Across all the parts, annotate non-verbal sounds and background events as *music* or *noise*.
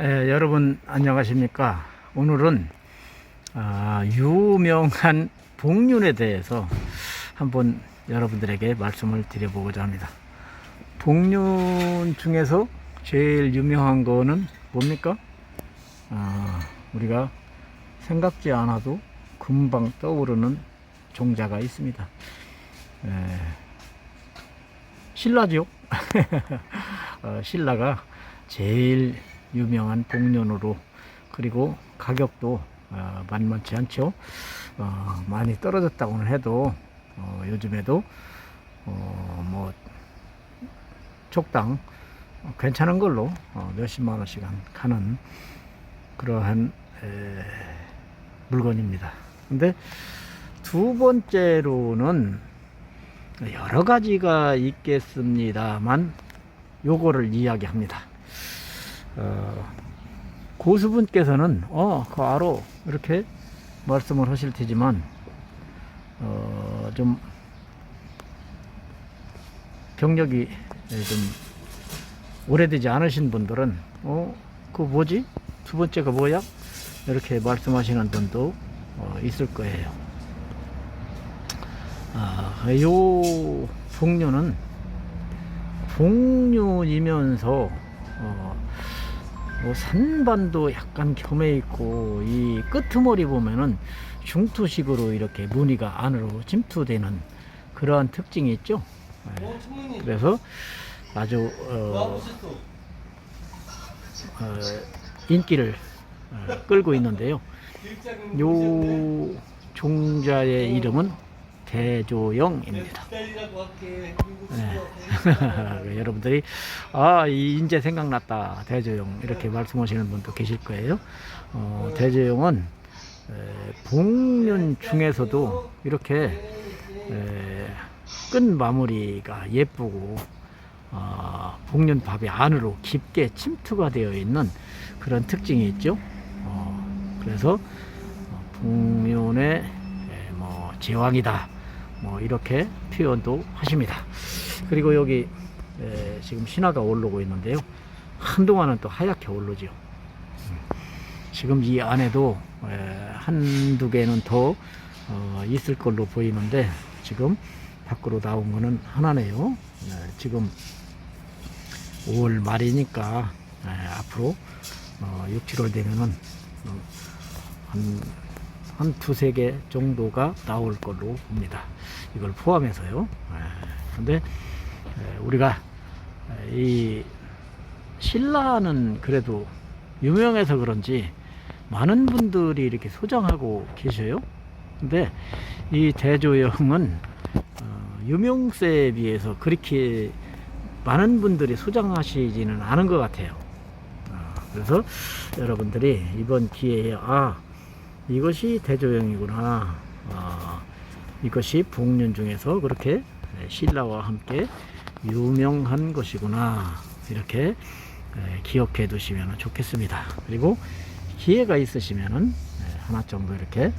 에, 여러분 안녕하십니까? 오늘은 아, 유명한 복륜에 대해서 한번 여러분들에게 말씀을 드려보고자 합니다. 복륜 중에서 제일 유명한 거는 뭡니까? 아, 우리가 생각지 않아도 금방 떠오르는 종자가 있습니다. 에, 신라죠. *laughs* 어, 신라가 제일 유명한 복륜으로 그리고 가격도 어, 만만치 않죠. 어, 많이 떨어졌다고는 해도 어, 요즘에도 어, 뭐 어, 괜찮은 걸로 어, 몇십만 원씩 한- 가는 그러한 에, 물건입니다. 근데 두 번째로는 여러 가지가 있겠습니다만 요거를 이야기합니다. 어, 고수분께서는 어, 그 알아 이렇게 말씀을 하실 테지만 어, 좀 경력이 좀 오래되지 않으신 분들은 어, 그 뭐지? 두 번째가 뭐야? 이렇게 말씀하시는 분도 어, 있을 거예요. 아, 요 복류는 복륜이면서 어, 뭐 산반도 약간 겸해 있고 이 끄트머리 보면은 중투식으로 이렇게 무늬가 안으로 침투되는 그러한 특징이 있죠. 예. 그래서 아주 어, 어, 인기를 어, 끌고 있는데요. 요 종자의 이름은 대조영입니다. 네. *laughs* 여러분들이 아, 이 인제 생각났다. 대조영 이렇게 말씀하시는 분도 계실 거예요. 어, 대조영은 에, 복륜 중에서도 이렇게 에, 끈 마무리가 예쁘고 어, 복륜 밥이 안으로 깊게 침투가 되어 있는 그런 특징이 있죠. 어, 그래서 어, 복륜의 에, 뭐 제왕이다. 뭐 이렇게 표현도 하십니다. 그리고 여기 에, 지금 신화가 오르고 있는데요. 한동안은 또 하얗게 오르죠. 음. 지금 이 안에도 에, 한두 개는 더 어, 있을 걸로 보이는데 지금 밖으로 나온 거는 하나네요. 네, 지금 5월 말이니까 에, 앞으로 어, 6, 7월 되면은 어, 한, 한 두세 개 정도가 나올 걸로 봅니다. 이걸 포함해서요. 근데 우리가 에, 이 신라는 그래도 유명해서 그런지 많은 분들이 이렇게 소장하고 계셔요. 근데 이 대조영은 어, 유명세에 비해서 그렇게 많은 분들이 소장하시지는 않은 것 같아요. 어, 그래서 여러분들이 이번 기회에 아 이것이 대조영이구나. 아, 이것이 복륜 중에서 그렇게 신라와 함께 유명한 것이구나. 이렇게 에, 기억해 두시면 좋겠습니다. 그리고 기회가 있으시면은 에, 하나 정도 이렇게 에,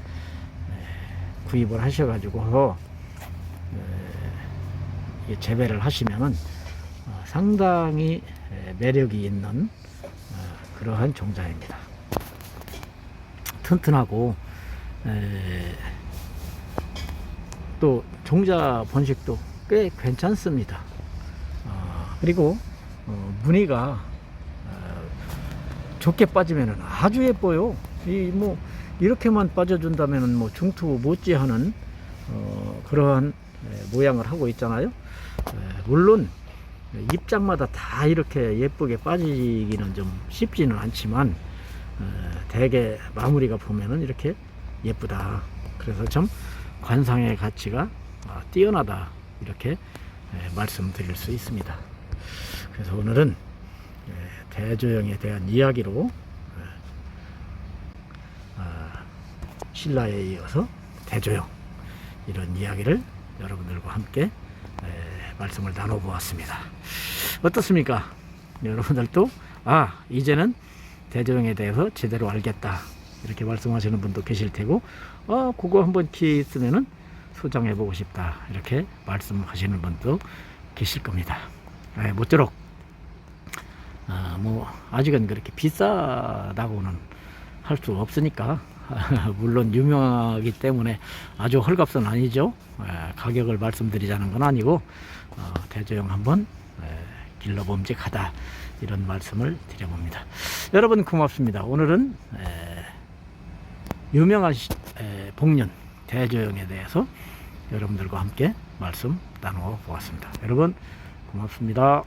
구입을 하셔가지고 재배를 하시면은 어, 상당히 에, 매력이 있는 어, 그러한 종자입니다. 튼튼하고 에, 또 종자 번식도 꽤 괜찮습니다. 어, 그리고 어, 무늬가 어, 좋게 빠지면 아주 예뻐요. 이 뭐 이렇게만 빠져준다면 뭐 중투 못지하는 어, 그러한 에, 모양을 하고 있잖아요. 에, 물론 입장마다 다 이렇게 예쁘게 빠지기는 좀 쉽지는 않지만 어, 대개 마무리가 보면은 이렇게 예쁘다. 그래서 좀 관상의 가치가 어, 뛰어나다 이렇게 에, 말씀드릴 수 있습니다. 그래서 오늘은 에, 대조영에 대한 이야기로 에, 아, 신라에 이어서 대조영 이런 이야기를 여러분들과 함께 에, 말씀을 나눠보았습니다. 어떻습니까? 여러분들도 아 이제는 대조영에 대해서 제대로 알겠다. 이렇게 말씀하시는 분도 계실 테고 아 그거 한번 기회 있으면은 소장해 보고 싶다. 이렇게 말씀하시는 분도 계실 겁니다. 에, 모쪼록. 아, 뭐 아직은 그렇게 비싸다고는 할 수 없으니까. *laughs* 물론 유명하기 때문에 아주 헐값은 아니죠. 에, 가격을 말씀드리자는 건 아니고 어, 대조영 한번 에, 길러봄직하다 이런 말씀을 드려봅니다. 여러분 고맙습니다. 오늘은 에, 유명한 복륜 대조영에 대해서 여러분들과 함께 말씀 나누어 보았습니다. 여러분 고맙습니다.